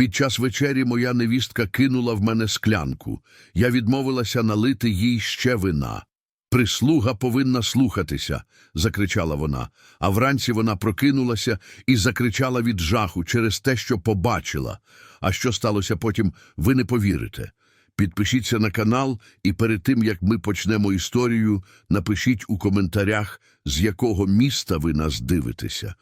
Під час вечері моя невістка кинула в мене склянку. Я відмовилася налити їй ще вина. Прислуга повинна слухатися, закричала вона. А вранці вона прокинулася і закричала від жаху через те, що побачила. А що сталося потім, ви не повірите. Підпишіться на канал і перед тим, як ми почнемо історію, напишіть у коментарях, з якого міста ви нас дивитеся.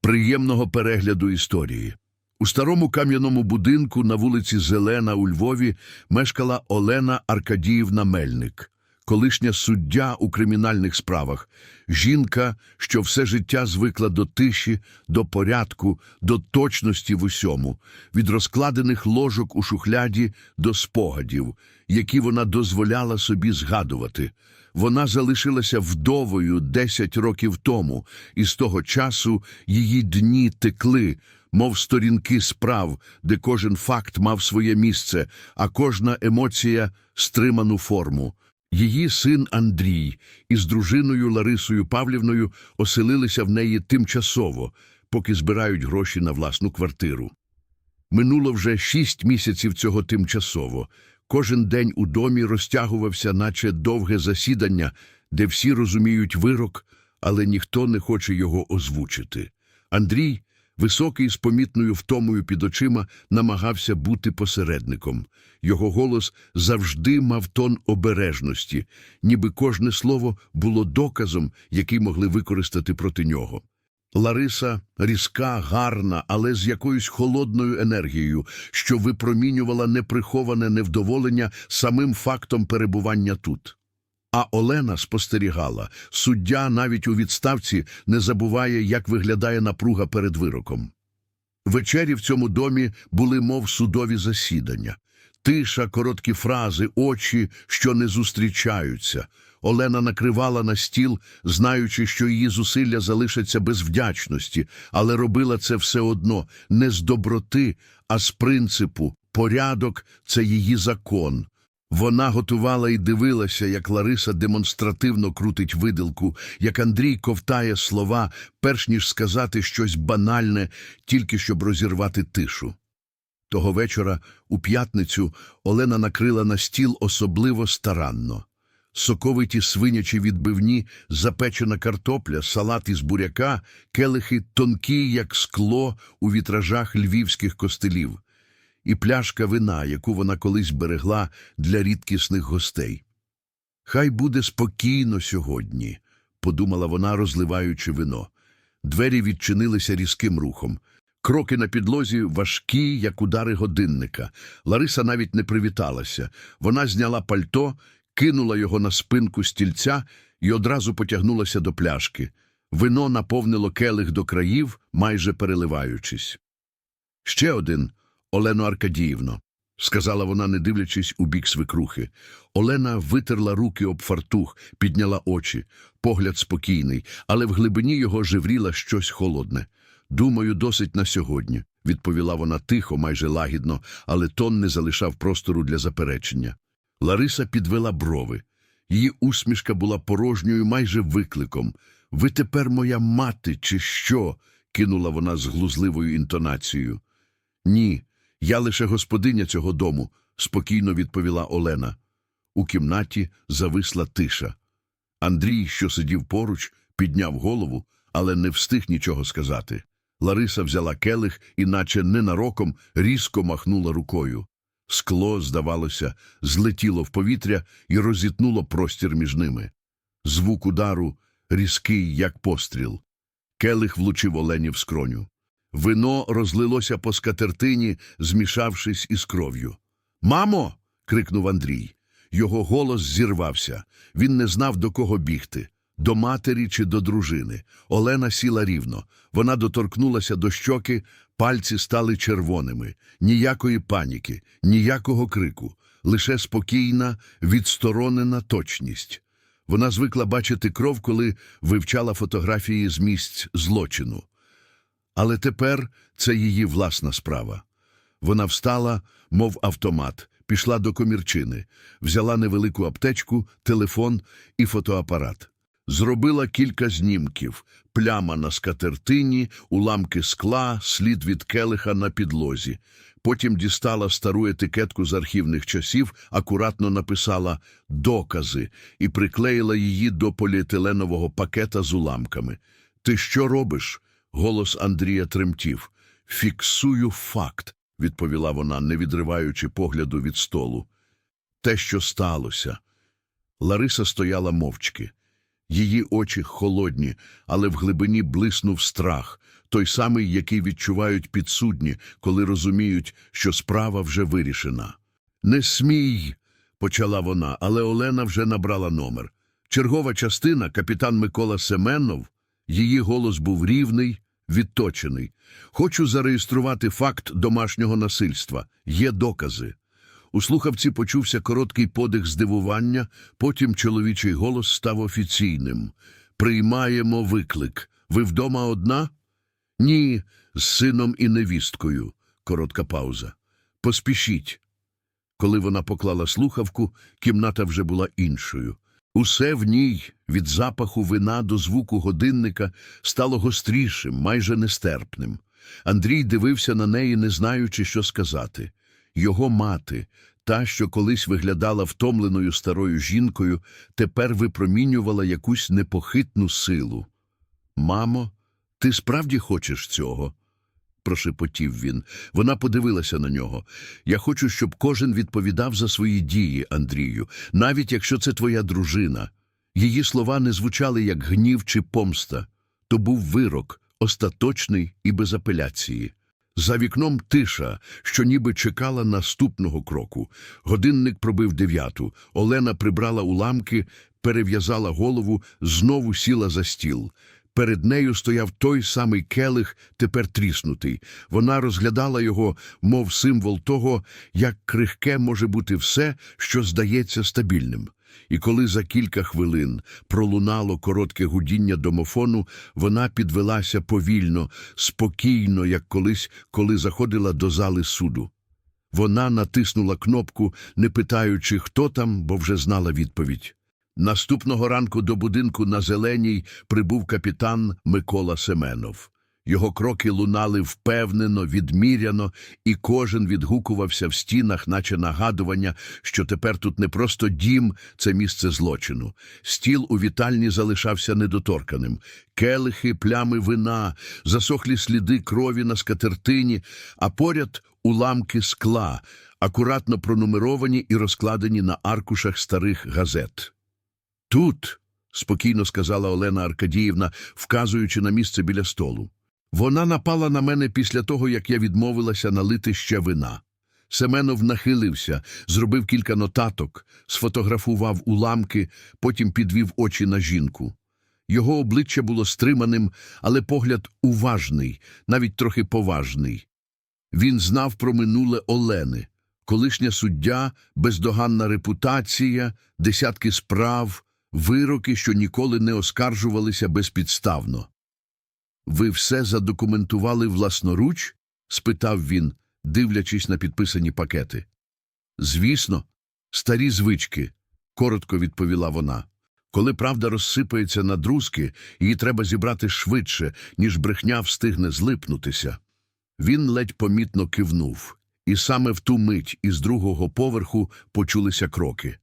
Приємного перегляду історії. У старому кам'яному будинку на вулиці Зелена у Львові мешкала Олена Аркадіївна Мельник, колишня суддя у кримінальних справах, жінка, що все життя звикла до тиші, до порядку, до точності в усьому, від розкладених ложок у шухляді до спогадів, які вона дозволяла собі згадувати. Вона залишилася вдовою 10 років тому, і з того часу її дні текли, мов сторінки справ, де кожен факт мав своє місце, а кожна емоція стриману форму. Її син Андрій із дружиною Ларисою Павлівною оселилися в неї тимчасово, поки збирають гроші на власну квартиру. Минуло вже шість місяців цього тимчасово. Кожен день у домі розтягувався, наче довге засідання, де всі розуміють вирок, але ніхто не хоче його озвучити. Андрій, високий з помітною втомою під очима, намагався бути посередником. Його голос завжди мав тон обережності, ніби кожне слово було доказом, який могли використати проти нього. Лариса різка, гарна, але з якоюсь холодною енергією, що випромінювала неприховане невдоволення самим фактом перебування тут. А Олена спостерігала, суддя навіть у відставці не забуває, як виглядає напруга перед вироком. Вечері в цьому домі були мов судові засідання. Тиша, короткі фрази, очі, що не зустрічаються. Олена накривала на стіл, знаючи, що її зусилля залишаться без вдячності, але робила це все одно не з доброти, а з принципу. Порядок це її закон. Вона готувала і дивилася, як Лариса демонстративно крутить виделку, як Андрій ковтає слова, перш ніж сказати щось банальне, тільки щоб розірвати тишу. Того вечора, у п'ятницю, Олена накрила на стіл особливо старанно. Соковиті свинячі відбивні, запечена картопля, салат із буряка, келихи тонкі, як скло у вітражах львівських костелів, і пляшка вина, яку вона колись берегла для рідкісних гостей. Хай буде спокійно сьогодні, подумала вона, розливаючи вино. Двері відчинилися різким рухом. Кроки на підлозі важкі, як удари годинника. Лариса навіть не привіталася. Вона зняла пальто, кинула його на спинку стільця і одразу потягнулася до пляшки. Вино наповнило келих до країв, майже переливаючись. Ще один, Олено Аркадіївно, сказала вона, не дивлячись у бік свекрухи. Олена витерла руки об фартух, підняла очі, погляд спокійний, але в глибині його живріло щось холодне. Думаю, досить на сьогодні, відповіла вона тихо, майже лагідно, але тон не залишав простору для заперечення. Лариса підвела брови. Її усмішка була порожньою майже викликом. Ви тепер моя мати, чи що? кинула вона з глузливою інтонацією. Ні, я лише господиня цього дому, спокійно відповіла Олена. У кімнаті зависла тиша. Андрій, що сидів поруч, підняв голову, але не встиг нічого сказати. Лариса взяла келих і, наче ненароком, різко махнула рукою. Скло, здавалося, злетіло в повітря і розітнуло простір між ними. Звук удару різкий, як постріл. Келих влучив Олені в скроню. Вино розлилося по скатертині, змішавшись із кров'ю. Мамо. крикнув Андрій. Його голос зірвався. Він не знав, до кого бігти до матері чи до дружини. Олена сіла рівно. Вона доторкнулася до щоки, пальці стали червоними. Ніякої паніки, ніякого крику, лише спокійна, відсторонена точність. Вона звикла бачити кров, коли вивчала фотографії з місць злочину. Але тепер це її власна справа. Вона встала, мов автомат, пішла до комірчини, взяла невелику аптечку, телефон і фотоапарат. Зробила кілька знімків, пляма на скатертині, уламки скла, слід від келиха на підлозі. Потім дістала стару етикетку з архівних часів, акуратно написала «докази» і приклеїла її до поліетиленового пакета з уламками. «Ти що робиш?» – голос Андрія тремтів. «Фіксую факт», – відповіла вона, не відриваючи погляду від столу. «Те, що сталося». Лариса стояла мовчки. Її очі холодні, але в глибині блиснув страх, той самий, який відчувають підсудні, коли розуміють, що справа вже вирішена. «Не смій!» – почала вона, але Олена вже набрала номер. Чергова частина, капітан Микола Семенов, її голос був рівний, відточений. «Хочу зареєструвати факт домашнього насильства. Є докази». У слухавці почувся короткий подих здивування, потім чоловічий голос став офіційним. «Приймаємо виклик. Ви вдома одна?» «Ні, з сином і невісткою». Коротка пауза. «Поспішіть». Коли вона поклала слухавку, кімната вже була іншою. Усе в ній, від запаху вина до звуку годинника, стало гострішим, майже нестерпним. Андрій дивився на неї, не знаючи, що сказати. Його мати, та, що колись виглядала втомленою старою жінкою, тепер випромінювала якусь непохитну силу. Мамо, ти справді хочеш цього? Прошепотів він. Вона подивилася на нього. Я хочу, щоб кожен відповідав за свої дії, Андрію, навіть якщо це твоя дружина. Її слова не звучали як гнів чи помста. То був вирок, остаточний і без апеляції. За вікном тиша, що ніби чекала наступного кроку. Годинник пробив дев'яту. Олена прибрала уламки, перев'язала голову, знову сіла за стіл. Перед нею стояв той самий келих, тепер тріснутий. Вона розглядала його, мов символ того, як крихке може бути все, що здається стабільним. І коли за кілька хвилин пролунало коротке гудіння домофону, вона підвелася повільно, спокійно, як колись, коли заходила до зали суду. Вона натиснула кнопку, не питаючи, хто там, бо вже знала відповідь. Наступного ранку до будинку на Зеленій прибув капітан Микола Семенов. Його кроки лунали впевнено, відміряно, і кожен відгукувався в стінах, наче нагадування, що тепер тут не просто дім, це місце злочину. Стіл у вітальні залишався недоторканим. Келихи, плями вина, засохлі сліди крові на скатертині, а поряд уламки скла, акуратно пронумеровані і розкладені на аркушах старих газет. Тут, спокійно сказала Олена Аркадіївна, вказуючи на місце біля столу. Вона напала на мене після того, як я відмовилася налити ще вина. Семенов нахилився, зробив кілька нотаток, сфотографував уламки, потім підвів очі на жінку. Його обличчя було стриманим, але погляд уважний, навіть трохи поважний. Він знав про минуле Олени, колишня суддя, бездоганна репутація, десятки справ, вироки, що ніколи не оскаржувалися безпідставно. Ви все задокументували власноруч? спитав він, дивлячись на підписані пакети. Звісно, старі звички, коротко відповіла вона. Коли правда розсипається на друзки, її треба зібрати швидше, ніж брехня встигне злипнутися. Він ледь помітно кивнув, і саме в ту мить із другого поверху почулися кроки.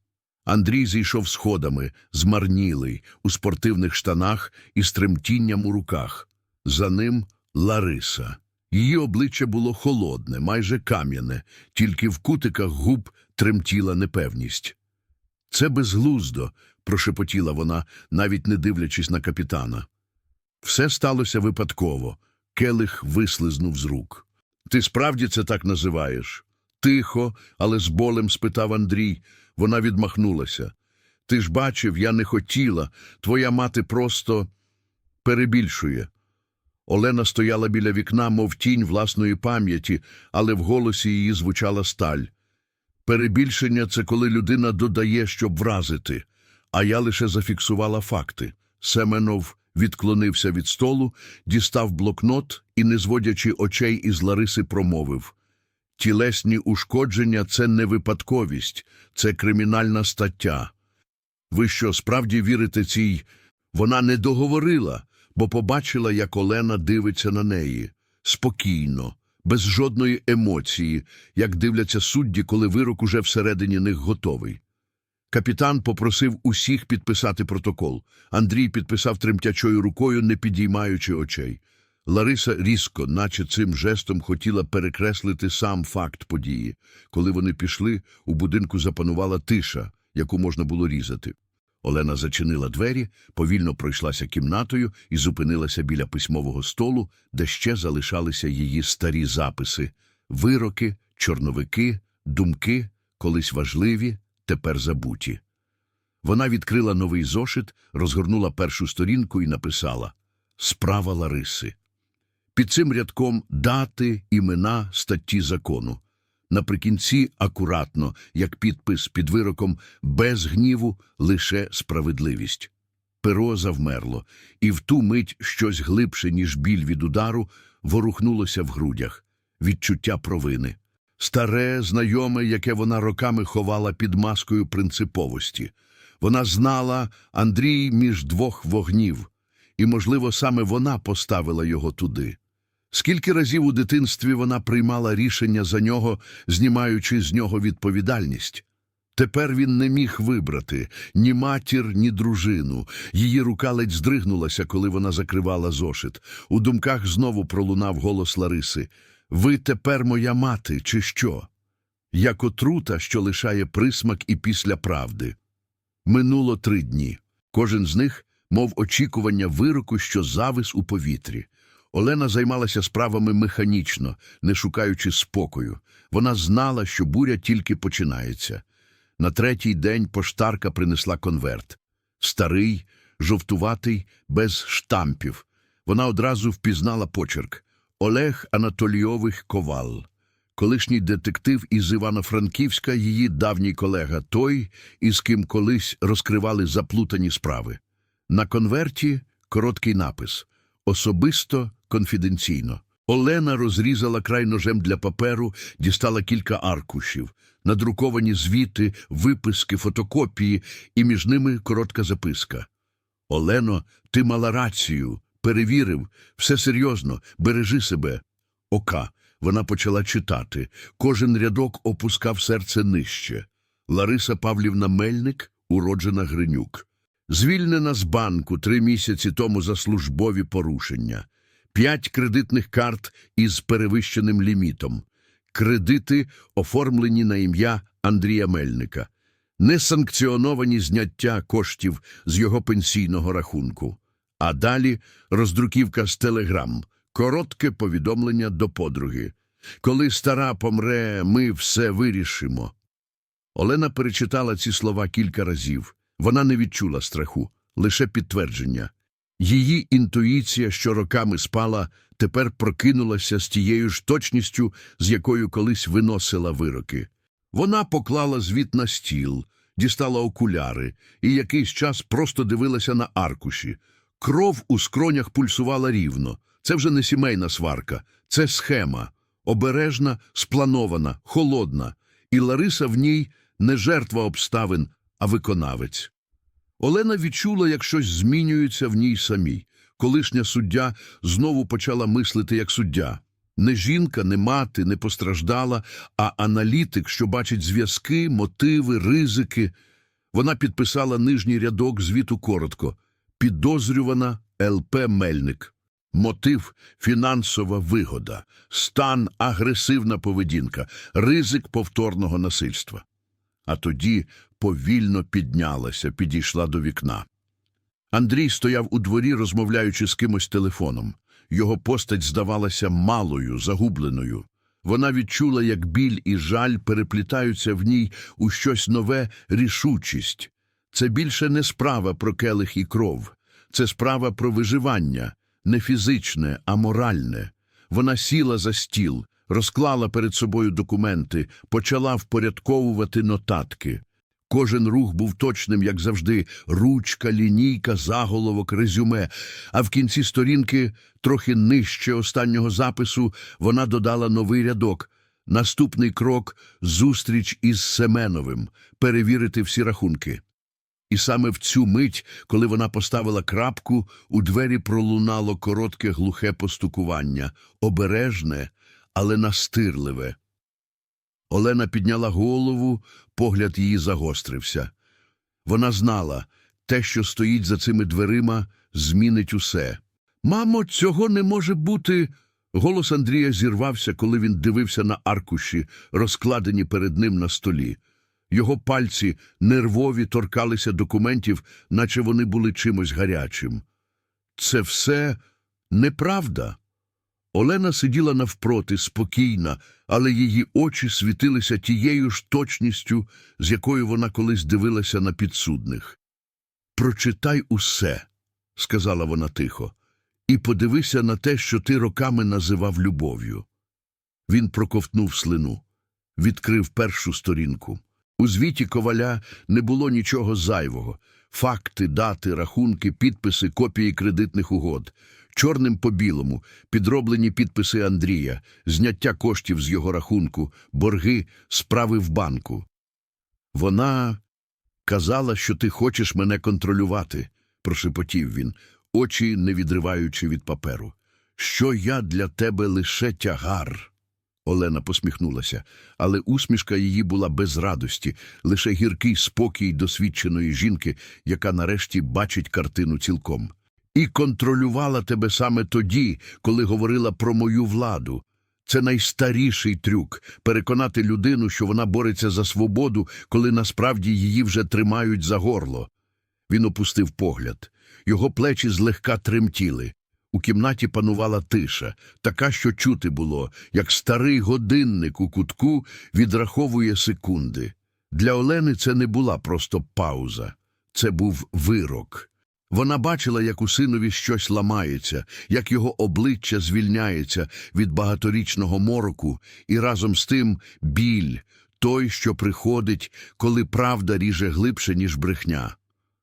Андрій зійшов сходами, змарнілий, у спортивних штанах і з тремтінням у руках. За ним Лариса. Її обличчя було холодне, майже кам'яне, тільки в кутиках губ тремтіла непевність. Це безглуздо, прошепотіла вона, навіть не дивлячись на капітана. Все сталося випадково. Келих вислизнув з рук. Ти справді це так називаєш? Тихо, але з болем спитав Андрій. Вона відмахнулася. Ти ж бачив, я не хотіла. Твоя мати просто перебільшує. Олена стояла біля вікна, мов тінь власної пам'яті, але в голосі її звучала сталь. Перебільшення це коли людина додає, щоб вразити, а я лише зафіксувала факти. Семенов відклонився від столу, дістав блокнот і, не зводячи очей із Лариси, промовив. Тілесні ушкодження – це не випадковість, це кримінальна стаття. Ви що, справді вірите цій? Вона не договорила, бо побачила, як Олена дивиться на неї. Спокійно, без жодної емоції, як дивляться судді, коли вирок уже всередині них готовий. Капітан попросив усіх підписати протокол. Андрій підписав тремтячою рукою, не підіймаючи очей. Лариса різко, наче цим жестом, хотіла перекреслити сам факт події. Коли вони пішли, у будинку запанувала тиша, яку можна було різати. Олена зачинила двері, повільно пройшлася кімнатою і зупинилася біля письмового столу, де ще залишалися її старі записи – вироки, чорновики, думки, колись важливі, тепер забуті. Вона відкрила новий зошит, розгорнула першу сторінку і написала «Справа Лариси». Під цим рядком дати, імена, статті закону. Наприкінці акуратно, як підпис під вироком, без гніву, лише справедливість. Перо завмерло, і в ту мить щось глибше, ніж біль від удару, ворухнулося в грудях. Відчуття провини. Старе, знайоме, яке вона роками ховала під маскою принциповості. Вона знала Андрій між двох вогнів, і, можливо, саме вона поставила його туди. Скільки разів у дитинстві вона приймала рішення за нього, знімаючи з нього відповідальність. Тепер він не міг вибрати ні матір, ні дружину. Її рука ледь здригнулася, коли вона закривала зошит. У думках знову пролунав голос Лариси Ви тепер моя мати, чи що? Як отрута, що лишає присмак і після правди. Минуло три дні. Кожен з них, мов очікування вироку, що завис у повітрі. Олена займалася справами механічно, не шукаючи спокою. Вона знала, що буря тільки починається. На третій день поштарка принесла конверт. Старий, жовтуватий, без штампів. Вона одразу впізнала почерк. Олег Анатолійових Ковал. Колишній детектив із Івано-Франківська, її давній колега, той, із ким колись розкривали заплутані справи. На конверті короткий напис «Особисто, конфіденційно». Олена розрізала край ножем для паперу, дістала кілька аркушів, надруковані звіти, виписки, фотокопії, і між ними коротка записка. Олено, ти мала рацію, перевірив, все серйозно, бережи себе. Ока. Вона почала читати. Кожен рядок опускав серце нижче. Лариса Павлівна Мельник, уроджена Гринюк. Звільнена з банку три місяці тому за службові порушення. П'ять кредитних карт із перевищеним лімітом. Кредити, оформлені на ім'я Андрія Мельника. Несанкціоновані зняття коштів з його пенсійного рахунку. А далі роздруківка з телеграм. Коротке повідомлення до подруги. Коли стара помре, ми все вирішимо. Олена перечитала ці слова кілька разів. Вона не відчула страху, лише підтвердження. Її інтуїція, що роками спала, тепер прокинулася з тією ж точністю, з якою колись виносила вироки. Вона поклала звіт на стіл, дістала окуляри і якийсь час просто дивилася на аркуші. Кров у скронях пульсувала рівно. Це вже не сімейна сварка, це схема. Обережна, спланована, холодна. І Лариса в ній не жертва обставин, а виконавець. Олена відчула, як щось змінюється в ній самій. Колишня суддя знову почала мислити як суддя. Не жінка, не мати, не постраждала, а аналітик, що бачить зв'язки, мотиви, ризики. Вона підписала нижній рядок звіту коротко. Підозрювана ЛП Мельник. Мотив – фінансова вигода, стан – агресивна поведінка, ризик повторного насильства. А тоді повільно піднялася, підійшла до вікна. Андрій стояв у дворі, розмовляючи з кимось телефоном. Його постать здавалася малою, загубленою. Вона відчула, як біль і жаль переплітаються в ній у щось нове рішучість. Це більше не справа про келих і кров. Це справа про виживання, не фізичне, а моральне. Вона сіла за стіл, розклала перед собою документи, почала впорядковувати нотатки. Кожен рух був точним, як завжди, ручка, лінійка, заголовок, резюме. А в кінці сторінки, трохи нижче останнього запису, вона додала новий рядок. Наступний крок – зустріч із Семеновим, перевірити всі рахунки. І саме в цю мить, коли вона поставила крапку, у двері пролунало коротке глухе постукування, обережне, але настирливе. Олена підняла голову, погляд її загострився. Вона знала, те, що стоїть за цими дверима, змінить усе. Мамо, цього не може бути. Голос Андрія зірвався, коли він дивився на аркуші, розкладені перед ним на столі. Його пальці нервові торкалися документів, наче вони були чимось гарячим. Це все неправда. Олена сиділа навпроти, спокійна, але її очі світилися тією ж точністю, з якою вона колись дивилася на підсудних. Прочитай усе, сказала вона тихо, і подивися на те, що ти роками називав любов'ю. Він проковтнув слину, відкрив першу сторінку. У звіті коваля не було нічого зайвого факти, дати, рахунки, підписи, копії кредитних угод. Чорним по білому, підроблені підписи Андрія, зняття коштів з його рахунку, борги, справи в банку. Вона казала, що ти хочеш мене контролювати, прошепотів він, очі не відриваючи від паперу. Що я для тебе лише тягар. Олена посміхнулася, але усмішка її була без радості, лише гіркий спокій досвідченої жінки, яка нарешті бачить картину цілком. І контролювала тебе саме тоді, коли говорила про мою владу. Це найстаріший трюк переконати людину, що вона бореться за свободу, коли насправді її вже тримають за горло. Він опустив погляд. Його плечі злегка тремтіли. У кімнаті панувала тиша, така, що чути було, як старий годинник у кутку відраховує секунди. Для Олени це не була просто пауза, це був вирок. Вона бачила, як у синові щось ламається, як його обличчя звільняється від багаторічного мороку, і разом з тим біль, той, що приходить, коли правда ріже глибше, ніж брехня.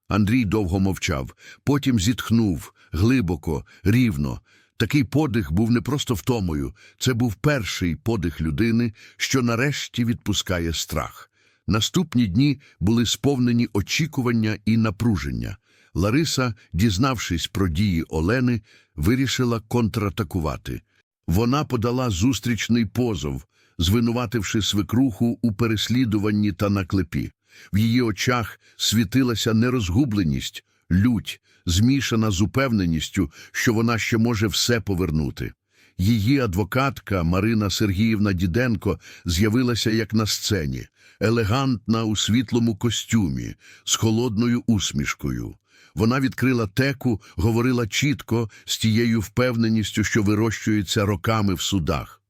Андрій довго мовчав, потім зітхнув, глибоко, рівно. Такий подих був не просто втомою, це був перший подих людини, що нарешті відпускає страх. Наступні дні були сповнені очікування і напруження. Лариса, дізнавшись про дії Олени, вирішила контратакувати. Вона подала зустрічний позов, звинувативши свекруху у переслідуванні та наклепі. В її очах світилася нерозгубленість, лють, змішана з упевненістю, що вона ще може все повернути. Її адвокатка Марина Сергіївна Діденко з'явилася як на сцені, елегантна у світлому костюмі, з холодною усмішкою. Вона відкрила теку, говорила чітко, з тією впевненістю, що вирощується роками в судах.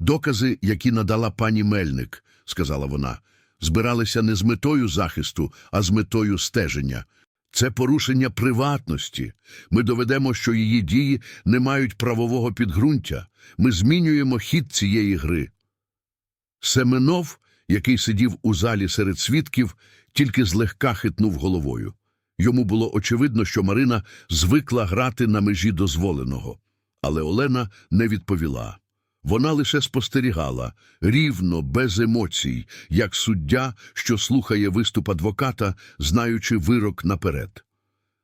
Докази, які надала пані Мельник, сказала вона, збиралися не з метою захисту, а з метою стеження. Це порушення приватності. Ми доведемо, що її дії не мають правового підґрунтя. Ми змінюємо хід цієї гри. Семенов, який сидів у залі серед свідків, тільки злегка хитнув головою. Йому було очевидно, що Марина звикла грати на межі дозволеного. Але Олена не відповіла. Вона лише спостерігала, рівно, без емоцій, як суддя, що слухає виступ адвоката, знаючи вирок наперед.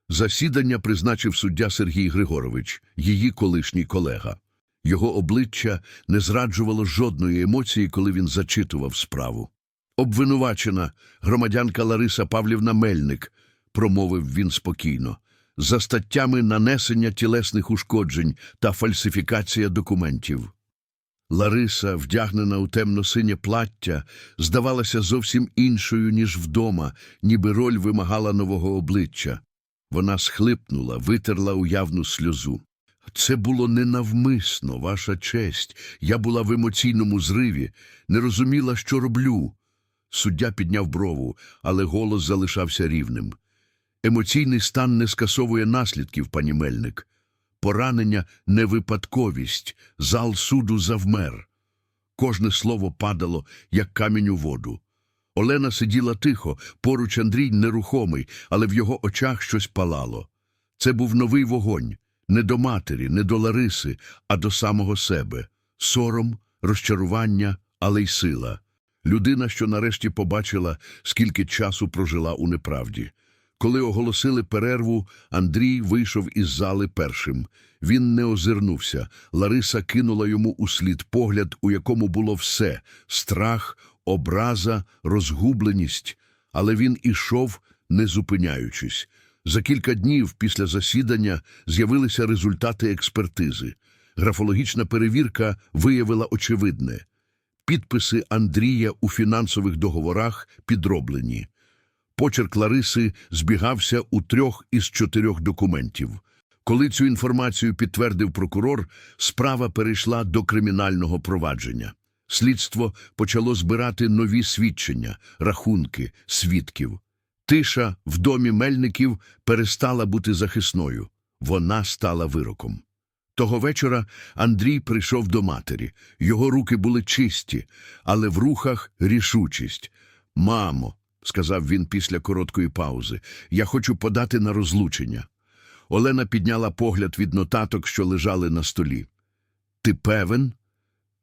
Засідання призначив суддя Сергій Григорович, її колишній колега. Його обличчя не зраджувало жодної емоції, коли він зачитував справу. Обвинувачена громадянка Лариса Павлівна Мельник, промовив він спокійно, за статтями нанесення тілесних ушкоджень та фальсифікація документів. Лариса, вдягнена у темно-синє плаття, здавалася зовсім іншою, ніж вдома, ніби роль вимагала нового обличчя. Вона схлипнула, витерла уявну сльозу. Це було ненавмисно, ваша честь. Я була в емоційному зриві, не розуміла, що роблю. Суддя підняв брову, але голос залишався рівним. Емоційний стан не скасовує наслідків, пані Мельник. Поранення – не випадковість, зал суду завмер. Кожне слово падало, як камінь у воду. Олена сиділа тихо, поруч Андрій нерухомий, але в його очах щось палало. Це був новий вогонь, не до матері, не до Лариси, а до самого себе. Сором, розчарування, але й сила. Людина, що нарешті побачила, скільки часу прожила у неправді. Коли оголосили перерву, Андрій вийшов із зали першим. Він не озирнувся. Лариса кинула йому услід погляд, у якому було все – страх, образа, розгубленість. Але він ішов, не зупиняючись. За кілька днів після засідання з'явилися результати експертизи. Графологічна перевірка виявила очевидне. Підписи Андрія у фінансових договорах підроблені. Почерк Лариси збігався у трьох із чотирьох документів. Коли цю інформацію підтвердив прокурор, справа перейшла до кримінального провадження. Слідство почало збирати нові свідчення, рахунки, свідків. Тиша в домі Мельників перестала бути захисною. Вона стала вироком. Того вечора Андрій прийшов до матері. Його руки були чисті, але в рухах рішучість. Мамо, сказав він після короткої паузи, я хочу подати на розлучення. Олена підняла погляд від нотаток, що лежали на столі. Ти певен?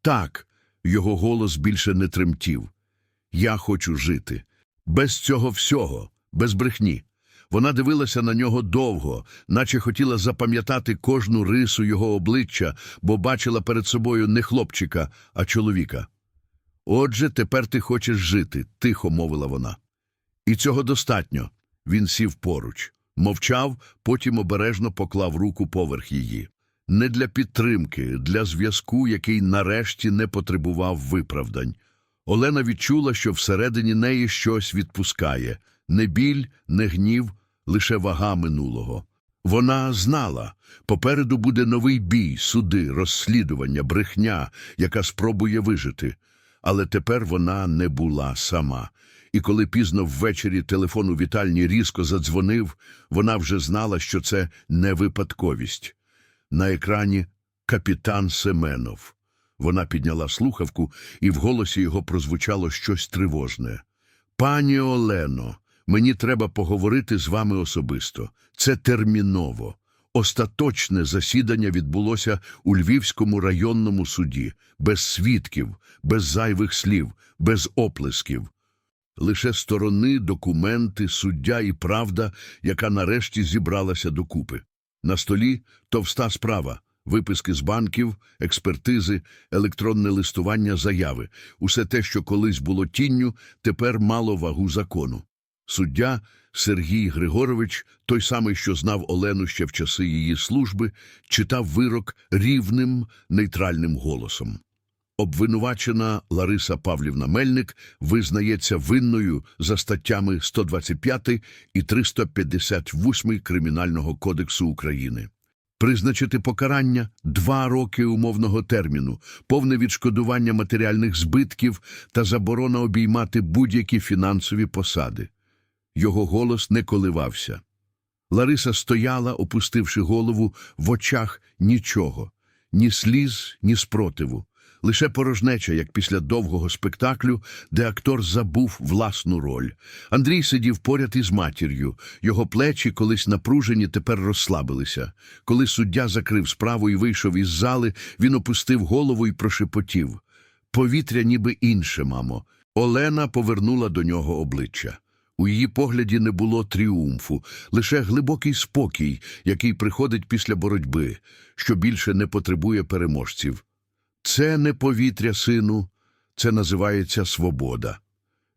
Так, його голос більше не тремтів. Я хочу жити. Без цього всього, без брехні. Вона дивилася на нього довго, наче хотіла запам'ятати кожну рису його обличчя, бо бачила перед собою не хлопчика, а чоловіка. Отже, тепер ти хочеш жити, тихо мовила вона. І цього достатньо. Він сів поруч, мовчав, потім обережно поклав руку поверх її. Не для підтримки, для зв'язку, який нарешті не потребував виправдань. Олена відчула, що всередині неї щось відпускає не біль, не гнів, лише вага минулого. Вона знала, попереду буде новий бій, суди, розслідування, брехня, яка спробує вижити. Але тепер вона не була сама. І коли пізно ввечері телефон у вітальні різко задзвонив, вона вже знала, що це не випадковість. На екрані капітан Семенов. Вона підняла слухавку, і в голосі його прозвучало щось тривожне. Пані Олено, мені треба поговорити з вами особисто. Це терміново. Остаточне засідання відбулося у Львівському районному суді, без свідків, без зайвих слів, без оплесків. Лише сторони, документи, суддя і правда, яка нарешті зібралася докупи. На столі товста справа, виписки з банків, експертизи, електронне листування, заяви. Усе те, що колись було тінню, тепер мало вагу закону. Суддя Сергій Григорович, той самий, що знав Олену ще в часи її служби, читав вирок рівним, нейтральним голосом. Обвинувачена Лариса Павлівна Мельник визнається винною за статтями 125 і 358 Кримінального кодексу України. Призначити покарання – два роки умовного терміну, повне відшкодування матеріальних збитків та заборона обіймати будь-які фінансові посади. Його голос не коливався. Лариса стояла, опустивши голову, в очах нічого, ні сліз, ні спротиву. Лише порожнеча, як після довгого спектаклю, де актор забув власну роль. Андрій сидів поряд із матір'ю. Його плечі, колись напружені, тепер розслабилися. Коли суддя закрив справу і вийшов із зали, він опустив голову і прошепотів. Повітря ніби інше, мамо. Олена повернула до нього обличчя. У її погляді не було тріумфу, лише глибокий спокій, який приходить після боротьби, що більше не потребує переможців. Це не повітря, сину, це називається свобода.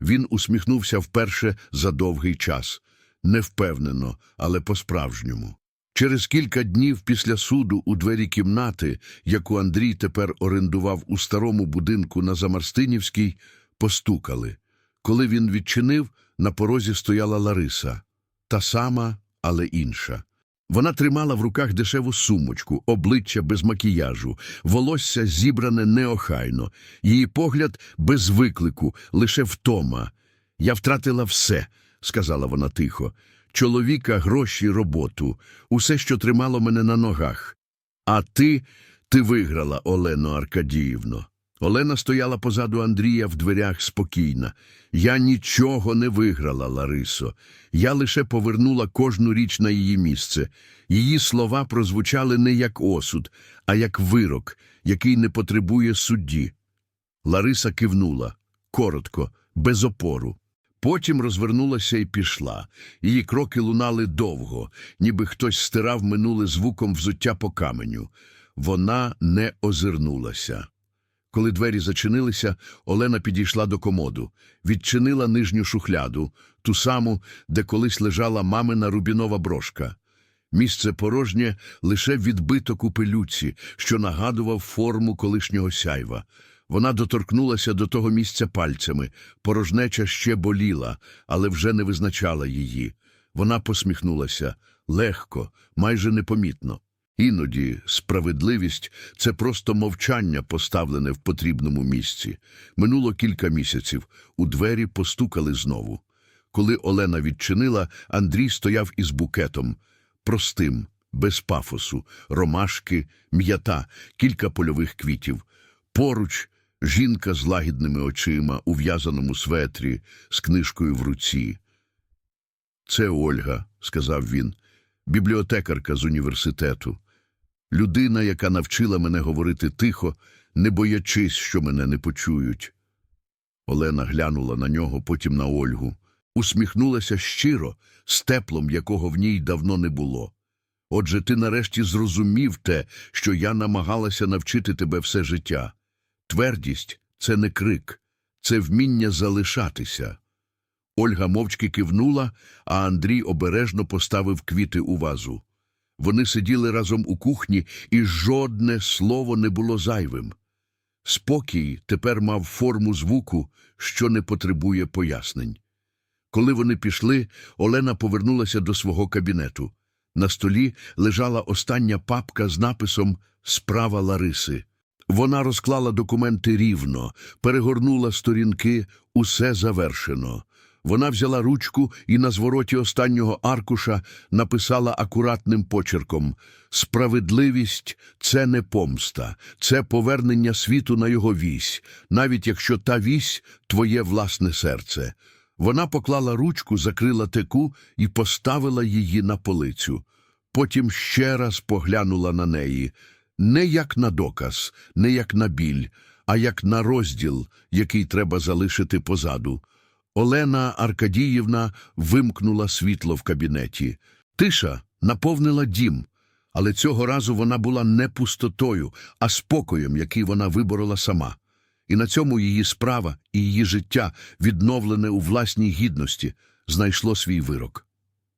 Він усміхнувся вперше за довгий час, невпевнено, але по-справжньому. Через кілька днів після суду у двері кімнати, яку Андрій тепер орендував у старому будинку на Замарстинівській, постукали. Коли він відчинив, на порозі стояла Лариса, та сама, але інша. Вона тримала в руках дешеву сумочку, обличчя без макіяжу, волосся зібране неохайно, її погляд без виклику, лише втома. Я втратила все, сказала вона тихо. Чоловіка, гроші, роботу, усе, що тримало мене на ногах. А ти, ти виграла, Олено Аркадіївно. Олена стояла позаду Андрія в дверях спокійна. Я нічого не виграла, Ларисо. Я лише повернула кожну річ на її місце. Її слова прозвучали не як осуд, а як вирок, який не потребує судді. Лариса кивнула, коротко, без опору. Потім розвернулася і пішла. Її кроки лунали довго, ніби хтось стирав минуле звуком взуття по каменю. Вона не озирнулася. Коли двері зачинилися, Олена підійшла до комоду, відчинила нижню шухляду, ту саму, де колись лежала мамина рубінова брошка. Місце порожнє лише відбиток у пилюці, що нагадував форму колишнього сяйва. Вона доторкнулася до того місця пальцями. Порожнеча ще боліла, але вже не визначала її. Вона посміхнулася легко, майже непомітно. Іноді справедливість – це просто мовчання, поставлене в потрібному місці. Минуло кілька місяців, у двері постукали знову. Коли Олена відчинила, Андрій стояв із букетом. Простим, без пафосу, ромашки, м'ята, кілька польових квітів. Поруч жінка з лагідними очима, у в'язаному светрі, з книжкою в руці. «Це Ольга», – сказав він, – «бібліотекарка з університету. Людина, яка навчила мене говорити тихо, не боячись, що мене не почують». Олена глянула на нього, потім на Ольгу. Усміхнулася щиро, з теплом, якого в ній давно не було. Отже, ти нарешті зрозумів те, що я намагалася навчити тебе все життя. Твердість – це не крик, це вміння залишатися. Ольга мовчки кивнула, а Андрій обережно поставив квіти у вазу. Вони сиділи разом у кухні, і жодне слово не було зайвим. Спокій тепер мав форму звуку, що не потребує пояснень. Коли вони пішли, Олена повернулася до свого кабінету. На столі лежала остання папка з написом «Справа Лариси». Вона розклала документи рівно, перегорнула сторінки, усе завершено. Вона взяла ручку і на звороті останнього аркуша написала акуратним почерком «Справедливість – це не помста, це повернення світу на його вісь, навіть якщо та вісь – твоє власне серце». Вона поклала ручку, закрила теку і поставила її на полицю. Потім ще раз поглянула на неї, не як на доказ, не як на біль, а як на розділ, який треба залишити позаду. Олена Аркадіївна вимкнула світло в кабінеті. Тиша наповнила дім, але цього разу вона була не пустотою, а спокоєм, який вона виборола сама. І на цьому її справа і її життя, відновлене у власній гідності, знайшло свій вирок.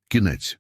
Кінець.